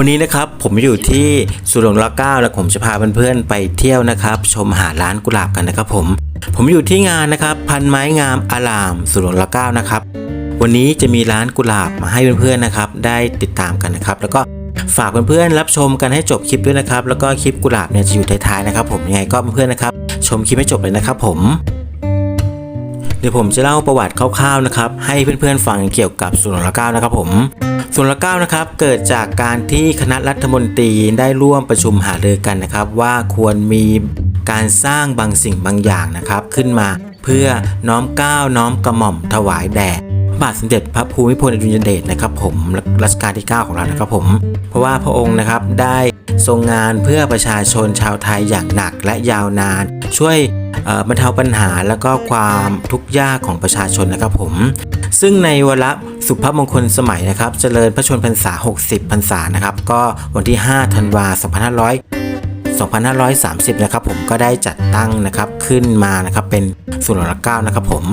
วันนี้นะครับผมอยู่ที่สุหลงละเก้าและผมจะพาเพื่อนๆไปเที่ยวนะครับ ชมหาร้านกุหลาบกันนะครับ ผม ผมอยู่ที่งานนะครับ พันไม้งามอารามสุหลงละเก้านะครับ วันนี้จะมีร้านกุหลาบมาให้เพื่อนๆนะครับ ได้ติดตามกันนะครับ แล้วก็ฝากเพื่อนๆรับชมกันให้จบคลิปด้วยนะครับ แล้วก็คลิปกุหลาบเนี่ยจะอยู่ท้ายๆนะครับ ผมยังไงก็เพื่อนๆนะครับ ชมคลิปให้จบเลยนะครับ ผม เดี๋ยวผมจะเล่าประวัติคร่าวๆนะครับให้เพื่อนๆฟังเกี่ยวกับสุนละเก้านะครับผมสุนละเก้านะครับเกิดจากการที่คณะรัฐมนตรีได้ร่วมประชุมหารือกันนะครับ ว่าควรมีการสร้างบางสิ่งบางอย่างนะครับ ขึ้นมาเพื่อน้อมเก้าน้อมกระหม่อมถวายแด่ บาทสมเด็จพระภูมิพลอดุลยเดชนะครับผมรัชกาลที่ 9 ของเรานะครับผมเพราะว่าพระองค์นะครับได้ทรงงานเพื่อประชาชนชาวไทยอย่างหนักและยาวนาน ช่วยบรรเทาปัญหาแล้วก็ความทุกข์ยากของประชาชนนะครับผม ซึ่งในวาระสุภาพมงคลสมัยนะครับ เจริญพระชนมพรรษา 60 พรรษานะครับ ก็วันที่ 5 ธันวา2500 2530 นะครับผมก็ได้จัดตั้งนะครับขึ้นมานะครับเป็นสุนทรเก้านะครับผม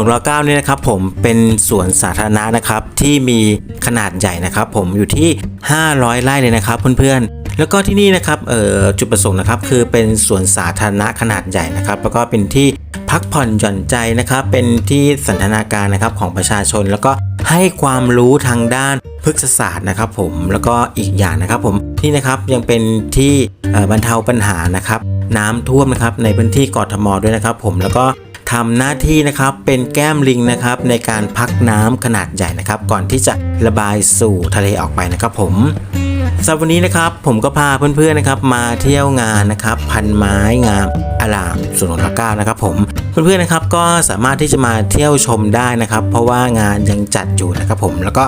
นหลวงร9เนี่ยนะครับผมเป็นสวนสาธารณะนะครับที่มีขนาดใหญ่นะครับ ผมอยู่ที่ 500 ไร่เลยนะครับเพื่อนๆ แล้วก็ที่นี่นะครับเอ่อจุดประสงค์นะครับคือเป็นสวนสาธารณะขนาดใหญ่นะครับ แล้วก็เป็นที่พักผ่อนหย่อนใจนะครับ เป็นที่สันทนาการนะครับของประชาชน แล้วก็ให้ความรู้ทางด้านพฤกษศาสตร์นะครับผมแล้วก็อีกอย่างนะครับผมที่นะครับยังเป็นที่บรรเทาปัญหานะครับ น้ำท่วมนะครับในพื้นที่กทมด้วยนะครับ ผมแล้วก็ ทำหน้าที่นะครับเป็นแก้มลิงนะครับในการพักน้ำขนาดใหญ่นะครับ ก่อนที่จะระบายสู่ทะเลออกไปนะครับผมสำหรับวันนี้นะครับผมก็พาเพื่อนๆนะครับมาเที่ยวงานนะครับพันไม้งามอลามสุนทรเก้านะครับผมเพื่อนๆนะครับก็สามารถที่จะมาเที่ยวชมได้นะครับ เพราะว่างานยังจัดอยู่นะครับผมแล้วก็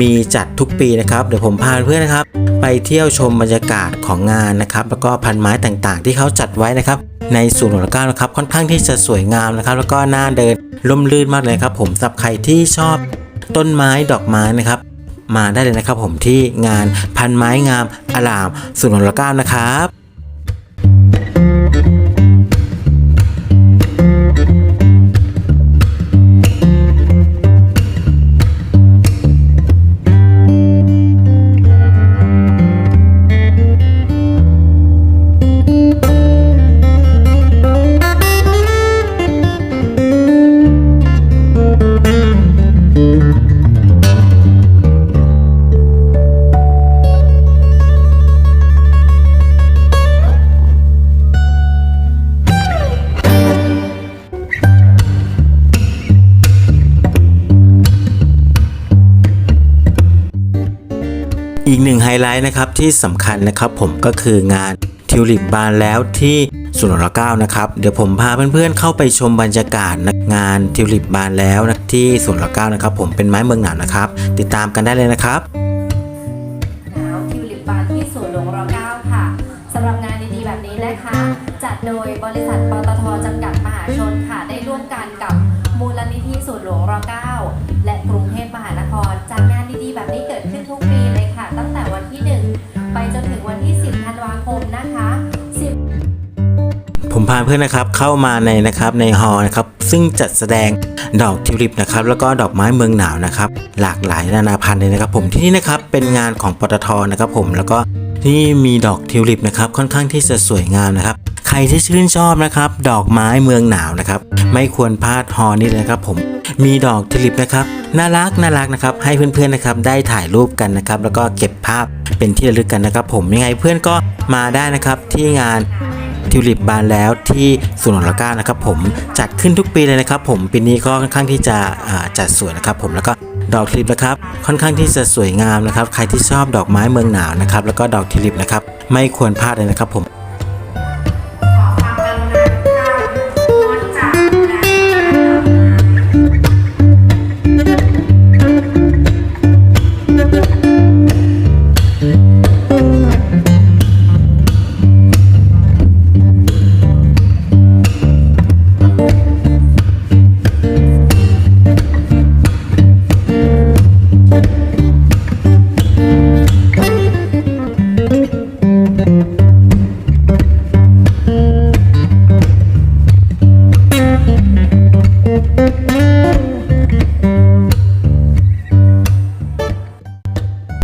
มีจัดทุกปีนะครับเดี๋ยวผมพาเพื่อนๆนะครับ ไปเที่ยวชมบรรยากาศของงานนะครับ แล้วก็พันไม้ต่างๆ ที่เขาจัดไว้นะครับ ในศูนย์หลวงเก้านะครับค่อนข้างที่จะสวยงามนะครับ แล้วก็น่าเดินล่มลื่นมากเลยครับ ผมสำหรับใครที่ชอบต้นไม้ดอกไม้นะครับ มาได้เลยนะครับ ผมที่งานพันไม้งามอลามศูนย์หลวงเก้านะครับ กหนึ่งไฮไลท์นะครับที่สำคัญนะครับผมก็คืองานทิวลิปบานแล้วที่สุนทรเก้านะครับเดี๋ยวผมพาเพื่อนๆเข้าไปชมบรรยากาศนะงานทิวลิปบานแล้วนะที่สุนทรเก้านะครับผมเป็นไม้เมืองหนาวนะครับ ติดตามกันได้เลยนะครับหนาวทิวลิปบานที่ศูนย์หลวงร9ค่ะสำหรับงานดีๆแบบนี้นะคะ จัดโดยบริษัทป พาเพื่อนนะครับเข้ามาในนะครับในฮอร์นะครับซึ่งจัดแสดงดอกทิวลิปนะครับแล้วก็ดอกไม้เมืองหนาวนะครับหลากหลายนานาพันธุ์เลยนะครับผมที่นี่นะครับเป็นงานของปตทนะครับผมแล้วก็ที่มีดอกทิวลิปนะครับค่อนข้างที่จะสวยงามนะครับใครที่ชื่นชอบนะครับดอกไม้เมืองหนาวนะครับไม่ควรพลาดฮอนี่เลยนะครับผมมีดอกทิวลิปนะครับน่ารักน่ารักนะครับให้เพื่อนๆนะครับได้ถ่ายรูปกันนะครับแล้วก็เก็บภาพเป็นที่ระลึกกันนะครับ ผมยังไงเพื่อนก็มาได้นะครับที่งาน ทิวลิปบานแล้วที่สุนหลวงรัชกานะครับผมจัดขึ้นทุกปีเลยนะครับผมปีนี้ก็ค่อนข้างที่จะจัดสวยนะครับผมแล้วก็ดอกทิวลิปนะครับค่อนข้างที่จะสวยงามนะครับ ใครที่ชอบดอกไม้เมืองหนาวนะครับแล้วก็ดอกทิวลิปนะครับไม่ควรพลาดเลยนะครับผม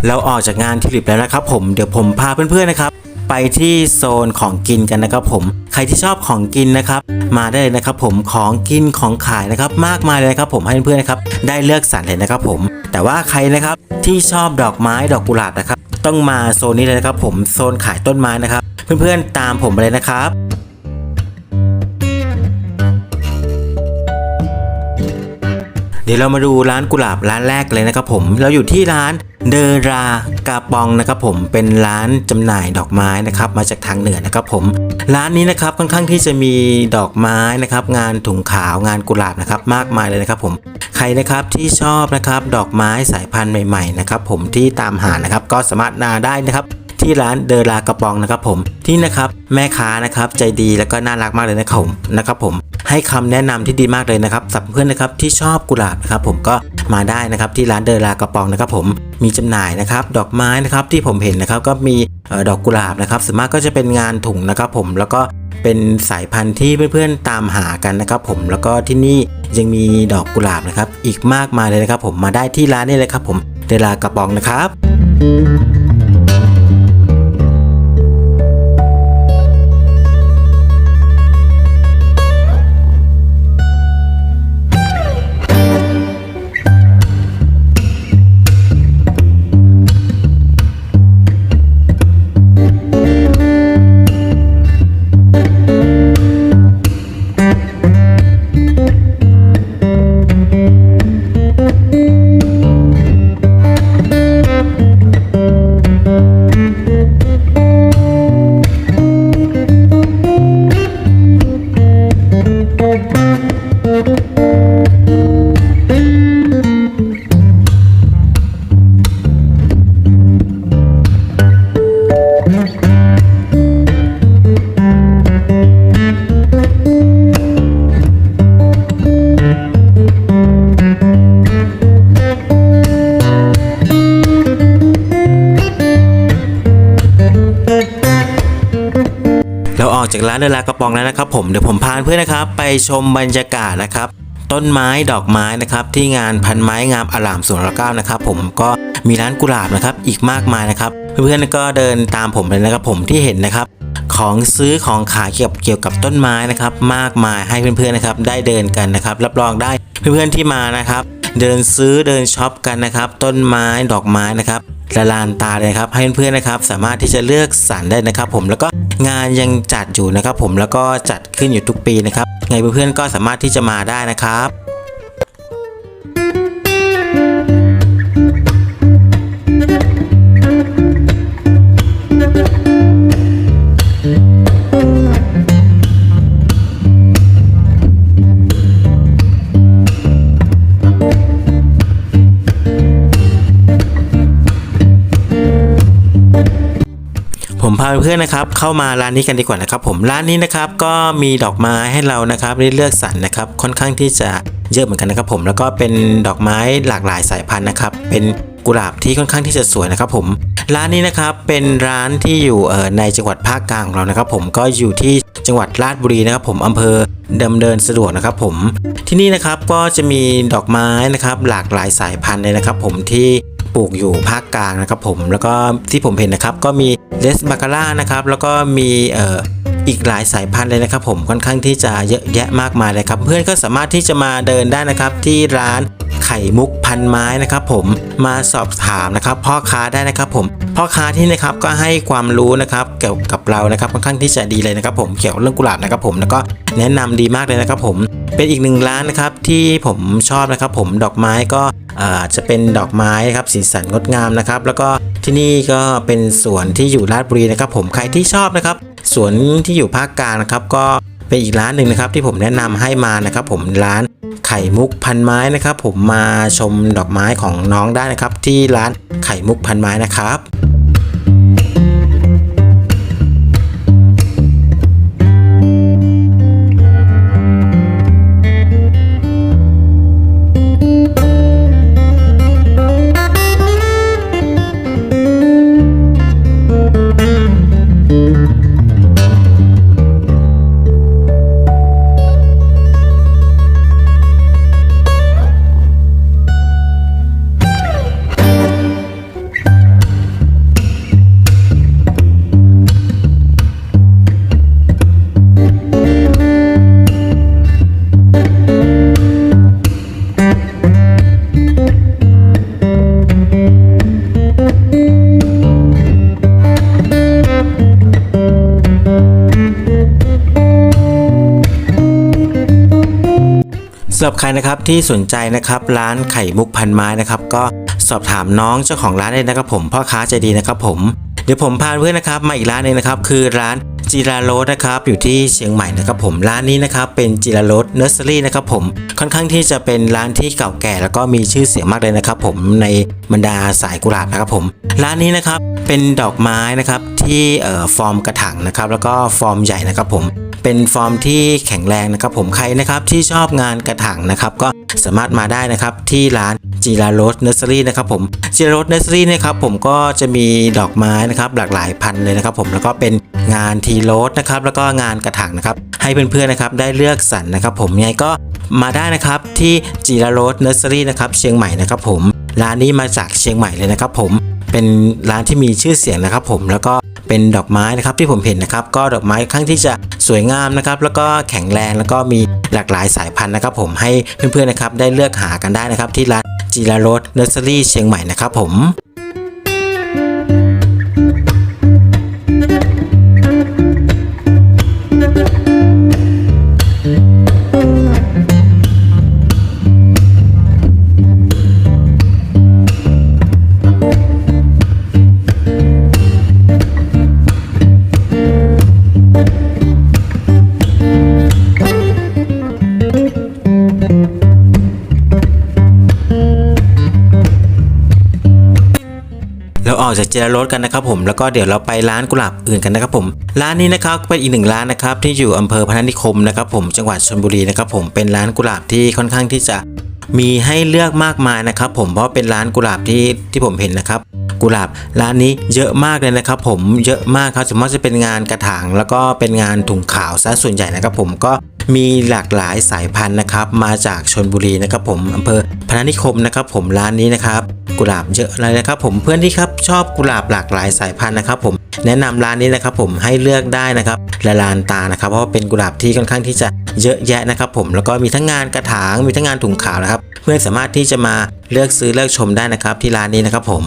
เราออกจากงานทิวลิปแล้วนะครับผมเดี๋ยวผมพาเพื่อนๆนะครับ ไปที่โซนของกินกันนะครับผมใครที่ชอบของกินนะครับ มาได้เลยนะครับ ผมของกินของขายนะครับ มากมายเลยนะครับ ผมให้เพื่อนๆนะครับ ได้เลือกสรรเลยนะครับ ผม แต่ว่าใครนะครับที่ชอบดอกไม้ดอกกุหลาบนะครับ ต้องมาโซนนี้เลยนะครับ ผมโซนขายต้นไม้นะครับ เพื่อนๆตามผมไปเลยนะครับเดี๋ยวเรามาดูร้านกุหลาบร้านแรกเลยนะครับผม เราอยู่ที่ร้าน เดรากาปองนะครับผมเป็นร้านจำหน่ายดอกไม้นะครับมาจากทางเหนือนะครับผมร้านนี้นะครับค่อนข้างที่จะมีดอกไม้นะครับงานถุงขาวงานกุหลาบนะครับมากมายเลยนะครับผมใครนะครับที่ชอบนะครับดอกไม้สายพันธุ์ใหม่ๆนะครับผมที่ตามหานะครับก็สามารถนาได้นะครับที่ร้านเดรากระปองนะครับผมที่นะครับแม่ค้านะครับใจดีแล้วก็น่ารักมากเลยนะครับผมนะครับผม ให้คำแนะนำที่ดีมากเลยนะครับสำหรับเพื่อนนะครับที่ชอบกุหลาบนะครับผมก็มาได้นะครับที่ร้านเดอรากระปองนะครับผมมีจำหน่ายนะครับดอกไม้นะครับที่ผมเห็นนะครับก็มีดอกกุหลาบนะครับส่วนมากก็จะเป็นงานถุงนะครับผมแล้วก็เป็นสายพันธุ์ที่เพื่อนๆตามหากันนะครับผมแล้วก็ที่นี่ยังมีดอกกุหลาบนะครับอีกมากมายเลยนะครับผมมาได้ที่ร้านนี้เลยครับผมเดอรากระปองนะครับ ออกจากร้านเดลากระปองแล้วนะครับ ผมเดี๋ยวผมพาเพื่อนนะครับ ไปชมบรรยากาศนะครับต้นไม้ดอกไม้นะครับที่งานพันไม้งามอลามสวนละเก้านะครับ ผมก็มีร้านกุหลาบนะครับอีกมากมายนะครับ เพื่อนๆก็เดินตามผมเลยนะครับ ผมที่เห็นนะครับ ของซื้อของขายเกี่ยวกับเกี่ยวกับต้นไม้นะครับ มากมายให้เพื่อนๆนะครับ ได้เดินกันนะครับ รับรองได้เพื่อนๆที่มานะครับ เดินซื้อเดินช็อปกันนะครับ ต้นไม้ดอกไม้นะครับละลานตาเลยครับให้เพื่อนๆนะครับ สามารถที่จะเลือกสรรได้นะครับ ผมแล้วก็ งานยังจัดอยู่นะครับผมแล้วก็จัดขึ้นอยู่ทุกปีนะครับไงเพื่อนๆก็สามารถที่จะมาได้นะครับ พาเพื่อนนะครับเข้ามาร้านนี้กันดีกว่านะครับ ผมร้านนี้นะครับก็มีดอกไม้ให้เรานะครับได้เลือกสรรนะครับค่อนข้างที่จะเยอะเหมือนกันนะครับผมแล้วก็เป็นดอกไม้หลากหลายสายพันธุ์นะครับ เป็นกุหลาบที่ค่อนข้างที่จะสวยนะครับผมร้านนี้นะครับเป็นร้านที่อยู่ในจังหวัดภาคกลางของเรานะครับ ผมก็อยู่ที่จังหวัดราชบุรีนะครับ ผมอำเภอดำเนินสะดวกนะครับผมที่นี่นะครับก็จะมีดอกไม้นะครับหลากหลายสายพันธุ์เลยนะครับ ผมที่ ปลูกอยู่ภาคกลางนะครับผมแล้วก็ที่ผมเห็นนะครับก็มีเลสบาคาร่านะครับแล้วก็มีเอ่ออีกหลายสายพันธุ์เลยนะครับผมค่อนข้างที่จะเยอะแยะมากมายเลยครับ เพื่อนก็สามารถที่จะมาเดินได้นะครับที่ร้านไข่มุกพันไม้นะครับผมมาสอบถามนะครับพ่อค้าได้นะครับผมพ่อค้าที่นะครับก็ให้ความรู้นะครับเกี่ยวกับเรานะครับค่อนข้างที่จะดีเลยนะครับ ผมเกี่ยวกับเรื่องกุหลาบนะครับผมแล้วก็แนะนำดีมากเลยนะครับผมเป็นอีกหนึ่งร้านนะครับที่ผมชอบนะครับผมดอกไม้ก็ จะเป็นดอกไม้ครับสีสันงดงามนะครับ แล้วก็ที่นี่ก็เป็นสวนที่อยู่ราชบุรีนะครับ ผมใครที่ชอบนะครับสวนที่อยู่ภาคกลางนะครับ ก็เป็นอีกร้านหนึ่งนะครับ ที่ผมแนะนำให้มานะครับ ผมร้านไข่มุกพันไม้นะครับ ผมมาชมดอกไม้ของน้องได้นะครับ ที่ร้านไข่มุกพันไม้นะครับ สำหรับใครนะครับที่สนใจนะครับร้านไข่มุกพันไม้นะครับก็สอบถามน้องเจ้าของร้านเลยนะครับผมพ่อค้าใจดีนะครับผม เดี๋ยวผมพาเพื่อนนะครับมาอีกร้านหนึงนะครับคือร้านจิราโรสนะครับอยู่ที่เชียงใหม่นะครับผมร้านนี้นะครับเป็นจิราโรสเนอร์เซอรี่นะครับผมค่อนข้างที่จะเป็นร้านที่เก่าแก่ แล้วก็มีชื่อเสียงมากเลยนะครับ ผมในบรรดาสายกุหลาบนะครับผมร้านนี้นะครับเป็นดอกไม้นะครับที่เอ่อฟอร์มกระถางนะครับแล้วก็ฟอร์มใหญ่นะครับผมเป็นฟอร์มที่แข็งแรงนะครับผมใครนะครับที่ชอบงานกระถางนะครับก็ สามารถมาได้นะครับที่ร้านจีราโรสเนอร์เซอรี่นะครับผมจีราโรสเนอร์เซอรี่นะครับผมก็จะมีดอกไม้นะครับหลากหลายพันเลยนะครับผมแล้วก็เป็นงานทีโรสนะครับแล้วก็งานกระถางนะครับให้เพื่อนๆนะครับได้เลือกสรรนะครับ ผมยังไงก็มาได้นะครับที่จีราโรสเนอร์เซอรี่นะครับเชียงใหม่นะครับผมร้านนี้มาจากเชียงใหม่เลยนะครับผม เป็นร้านที่มีชื่อเสียงนะครับ ผมแล้วก็เป็นดอกไม้นะครับที่ผมเห็นนะครับ ก็ดอกไม้ค่อนข้างที่จะสวยงามนะครับ แล้วก็แข็งแรงแล้วก็มีหลากหลายสายพันธุ์นะครับ ผมให้เพื่อนๆนะครับได้เลือกหากันได้นะครับ ที่ร้านจีราโรสเนอร์เซอรี่เชียงใหม่นะครับผม ออกจากเจรรถกันนะครับผมแล้วก็เดี๋ยวเราไปร้านกุหลาบอื่นกันนะครับผมร้านนี้นะครับเป็นอีกหนึ่งร้านนะครับที่อยู่อำเภอพนัสนิคมนะครับผมจังหวัดชลบุรีนะครับผมเป็นร้านกุหลาบที่ค่อนข้างที่จะมีให้เลือกมากมายนะครับผมเพราะเป็นร้านกุหลาบที่ที่ผมเห็นนะครับ กุหลาบร้านนี้เยอะมากเลยนะครับ ผมเยอะมากครับสมมติจะเป็นงานกระถางแล้วก็เป็นงานถุงขาวซะส่วนใหญ่นะครับ ผมก็มีหลากหลายสายพันธุ์นะครับ มาจากชนบุรีนะครับ ผมอำเภอพนัสนิคมนะครับ ผมร้านนี้นะครับ กุหลาบเยอะเลยนะครับผมเพื่อนที่ครับชอบกุหลาบหลากหลายสายพันธุ์นะครับผมแนะนำร้านนี้นะครับผมให้เลือกได้นะครับละลานตานะครับ เพราะว่าเป็นกุหลาบที่ค่อนข้างที่จะเยอะแยะนะครับผมแล้วก็มีทั้งงานกระถางมีทั้งงานถุงขาวนะครับ เพื่อนสามารถที่จะมาเลือกซื้อเลือกชมได้นะครับ ที่ร้านนี้นะครับผม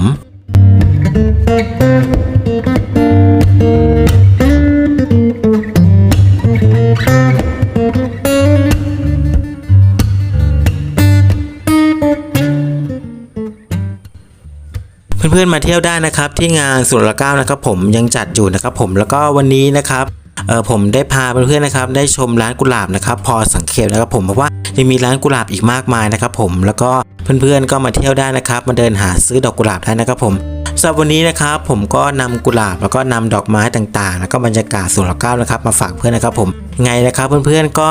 เพื่อนๆมาเที่ยวได้นะครับที่งานสุรเก้านะครับผมยังจัดอยู่นะครับผมแล้วก็วันนี้นะครับเออผมได้พาเพื่อนๆนะครับได้ชมร้านกุหลาบนะครับพอสังเกตนะครับผมเพราะว่ายังมีร้านกุหลาบอีกมากมายนะครับผมแล้วก็เพื่อนๆก็มาเที่ยวได้นะครับมาเดินหาซื้อดอกกุหลาบได้นะครับผมสำหรับวันนี้นะครับผมก็นำกุหลาบแล้วก็นำดอกไม้ต่างๆ แล้วก็บรรยากาศสุรเก้านะครับมาฝากเพื่อนนะครับผมไงนะครับเพื่อนๆก็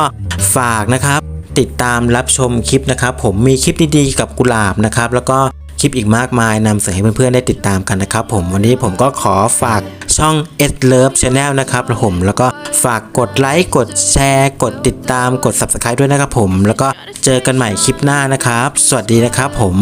ฝากนะครับติดตามรับชมคลิปนะครับผมมีคลิปดีๆกับกุหลาบนะครับแล้วก็ คลิปอีกมากมายนำเสนอให้เพื่อนๆได้ติดตามกันนะครับผมวันนี้ผมก็ขอฝากช่อง S Love Channel นะครับผมแล้วก็ฝากกดไลค์กดแชร์ กดติดตามกด Subscribe ด้วยนะครับผม แล้วก็เจอกันใหม่คลิปหน้านะครับ สวัสดีนะครับผม